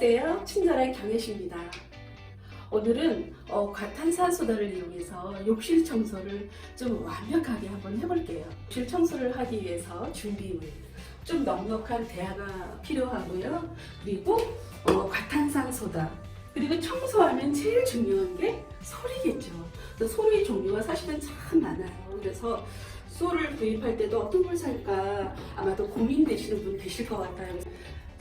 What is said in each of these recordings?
안녕하세요. 친절한 경혜씨입니다. 오늘은 어, 과탄산소다를 이용해서 욕실 청소를 좀 완벽하게 한번 해볼게요. 욕실 청소를 하기 위해서 준비물 좀 넉넉한 대야가 필요하고요. 그리고 어, 과탄산소다 그리고 청소하면 제일 중요한 게 소리겠죠. 소리 종류가 사실은 참 많아요. 그래서 소를 구입할 때도 어떤 걸 살까 아마도 고민되시는 분 계실 것 같아요.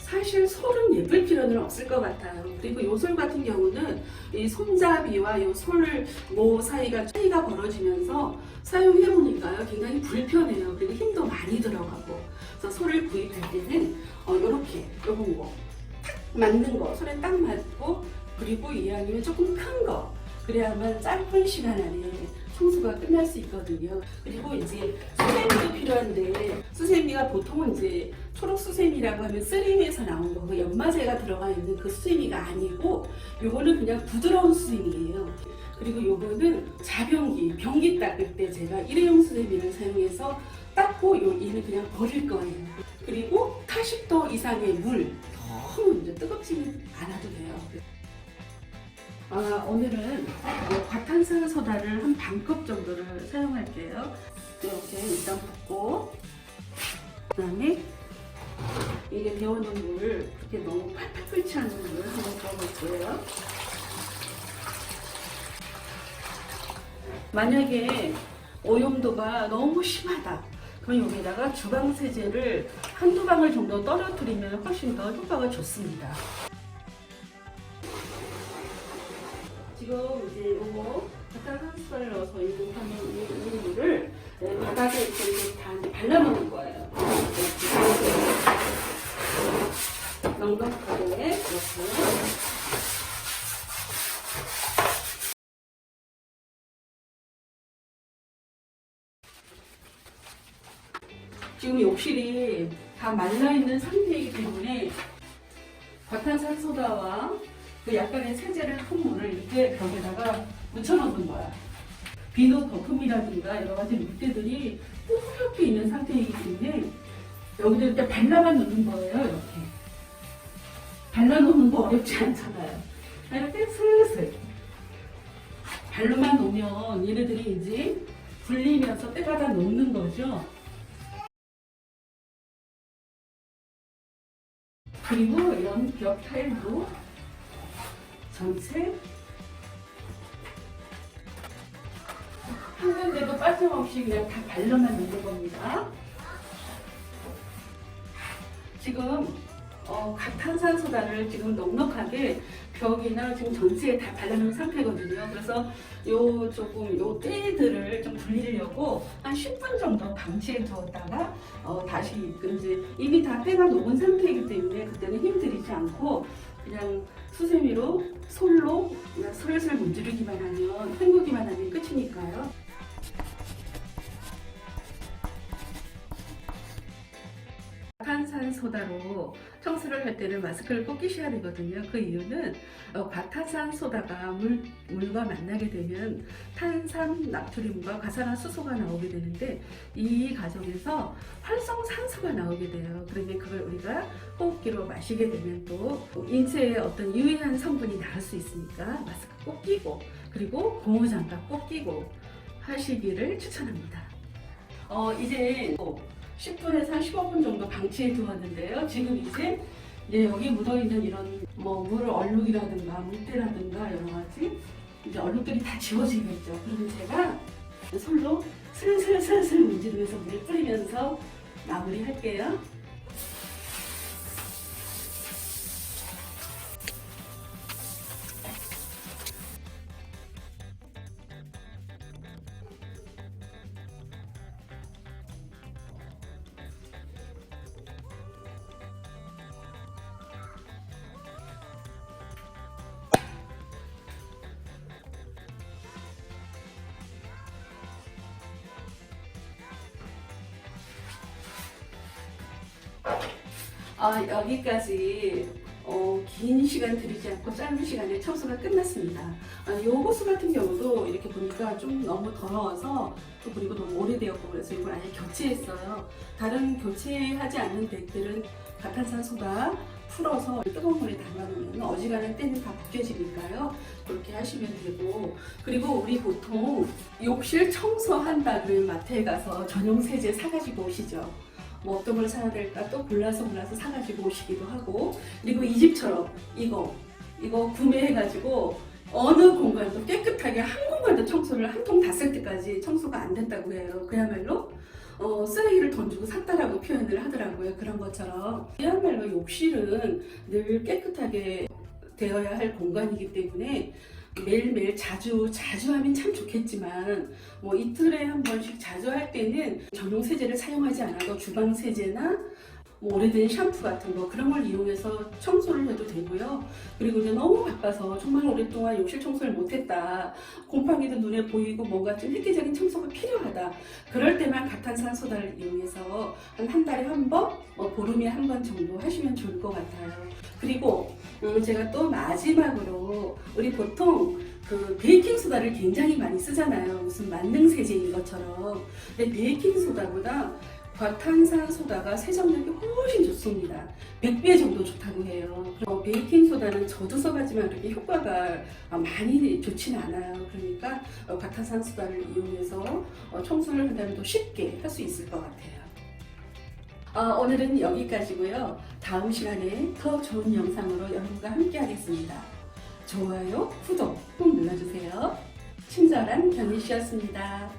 사실 솔은 예쁠 필요는 없을 것 같아요. 그리고 요솔 같은 경우는 이 손잡이와 요솔모 사이가 차이가 벌어지면서 사용해보니까요 굉장히 불편해요. 그리고 힘도 많이 들어가고. 그래서 솔을 구입할 때는 어, 요렇게 요런 거. 딱 맞는 거. 손에 딱 맞고 그리고 이왕이면 조금 큰 거. 그래야만 짧은 시간 안에 청소가 끝날 수 있거든요. 그리고 이제 수세미도 필요한데 수세미가 보통은 이제 초록 수세미라고 하면 쓰림에서 나온 거고 연마제가 들어가 있는 그 수세미가 아니고 요거는 그냥 부드러운 수세미예요. 그리고 요거는 자변기, 변기 닦을 때 제가 일회용 수세미를 사용해서 닦고 요 이는 그냥 버릴 거예요. 그리고 80도 이상의 물 너무 이제 뜨겁지는 않아도 돼요. 아, 오늘은 어, 과탄산 소다를 한 반컵 정도를 사용할게요. 이렇게 일단 붓고 그다음에 이게 데워놓은 물 그렇게 너무 팔팔 끓지 않는 물을 한번 부어볼게요. 만약에 오염도가 너무 심하다. 그럼 여기다가 주방 세제를 한두 방울 정도 떨어뜨리면 훨씬 더 효과가 좋습니다. 지금 이제 요거 한 숟갈 넣어서 이거 하는 이 물을 네, 바닥에 이렇게 다 발라놓는 거예요. 이렇게 넉넉하게 이렇게. 지금 욕실이 다 말라있는 상태이기 때문에 과탄산소다와 그 약간의 세제를 푼 물을 이제 벽에다가 묻혀놓는 거야. 비누 거품이라든가 여러 가지 물때들이 뿌옇게 있는 상태이기 때문에 여기다 이렇게 발라만 놓는 거예요. 이렇게. 발라놓는 거 어렵지 않잖아요. 이렇게 슬슬. 발로만 놓으면 얘네들이 이제 불리면서 때가 다 녹는 거죠. 그리고 이런 벽 타일도 전체 한 군데도 빠짐없이 그냥 다 발라만 놓는 겁니다. 지금 어, 각탄산소다를 지금 넉넉하게 벽이나 지금 전체에 다 발라놓은 상태거든요. 그래서 요 조금 요 때들을 좀 불리려고 한 10분 정도 방치해 두었다가 어, 다시 그 이제 이미 다 때가 녹은 상태이기 때문에 그때는 힘들이지 않고 그냥 수세미로 솔로 그냥 슬슬 문지르기만 하면 헹구기만 하면 끝이니까요. 과탄산소다로 청소를 할 때는 마스크를 꼭 끼셔야 되거든요. 그 이유는 어, 과탄산 소다가 물, 물과 만나게 되면 탄산, 나트륨과 과산화수소가 나오게 되는데 이 과정에서 활성산소가 나오게 돼요. 그러면 그걸 우리가 호흡기로 마시게 되면 또 인체에 어떤 유해한 성분이 나올 수 있으니까 마스크 꼭 끼고 그리고 고무장갑 꼭 끼고 하시기를 추천합니다. 어, 이제 10분에서 한 15분 정도 방치해 두었는데요. 지금 이제 이제 여기 묻어있는 이런 뭐 물 얼룩이라든가 물때라든가 여러 가지 이제 얼룩들이 다 지워지겠죠. 그러면 제가 솔로 슬슬슬슬 문지르면서 물을 뿌리면서 마무리할게요. 아, 여기까지 어, 긴 시간 들이지 않고 짧은 시간에 청소가 끝났습니다. 아, 요 호스 같은 경우도 이렇게 보니까 좀 너무 더러워서 또 그리고 너무 오래되었고 그래서 이걸 아예 교체했어요. 다른 교체하지 않는 덱들은 가탄산소다 풀어서 뜨거운 물에 담아놓으면 어지간한 때는 다 벗겨지니까요. 그렇게 하시면 되고 그리고 우리 보통 욕실 청소한다 그러면 마트에 가서 전용 세제 사가지고 오시죠. 뭐 어떤 걸 사야 될까 또 골라서 골라서 사가지고 오시기도 하고 그리고 이 집처럼 이거 이거 구매해가지고 어느 공간도 깨끗하게 한 공간도 청소를 한 통 다 쓸 때까지 청소가 안 됐다고 해요. 그야말로 어, 쓰레기를 돈 주고 샀다라고 표현을 하더라고요. 그런 것처럼 그야말로 욕실은 늘 깨끗하게 되어야 할 공간이기 때문에 매일매일 자주 자주 하면 참 좋겠지만 뭐 이틀에 한 번씩 자주 할 때는 전용 세제를 사용하지 않아도 주방 세제나 뭐 오래된 샴푸 같은 거 그런 걸 이용해서 청소를 해도 되고요. 그리고 이제 너무 바빠서 정말 오랫동안 욕실 청소를 못했다. 곰팡이도 눈에 보이고 뭔가 좀 획기적인 청소가 필요하다. 그럴 때만 가탄산 소다를 이용해서 한 한 달에 한 번, 뭐 보름에 한 번 정도 하시면 좋을 것 같아요. 그리고 음, 제가 또 마지막으로 우리 보통 그 베이킹 소다를 굉장히 많이 쓰잖아요. 무슨 만능 세제인 것처럼. 근데 베이킹 소다보다 과탄산 소다가 세정력이 훨씬 좋습니다. 100배 정도 좋다고 해요. 어, 베이킹 소다는 저도 써봤지만 그렇게 효과가 어, 많이 좋지는 않아요. 그러니까 어, 과탄산 소다를 이용해서 어, 청소를 한다면 더 쉽게 할 수 있을 것 같아요. 어, 오늘은 여기까지고요. 다음 시간에 더 좋은 영상으로 여러분과 함께 하겠습니다. 좋아요, 구독 꼭 눌러주세요. 친절한 견희 씨였습니다.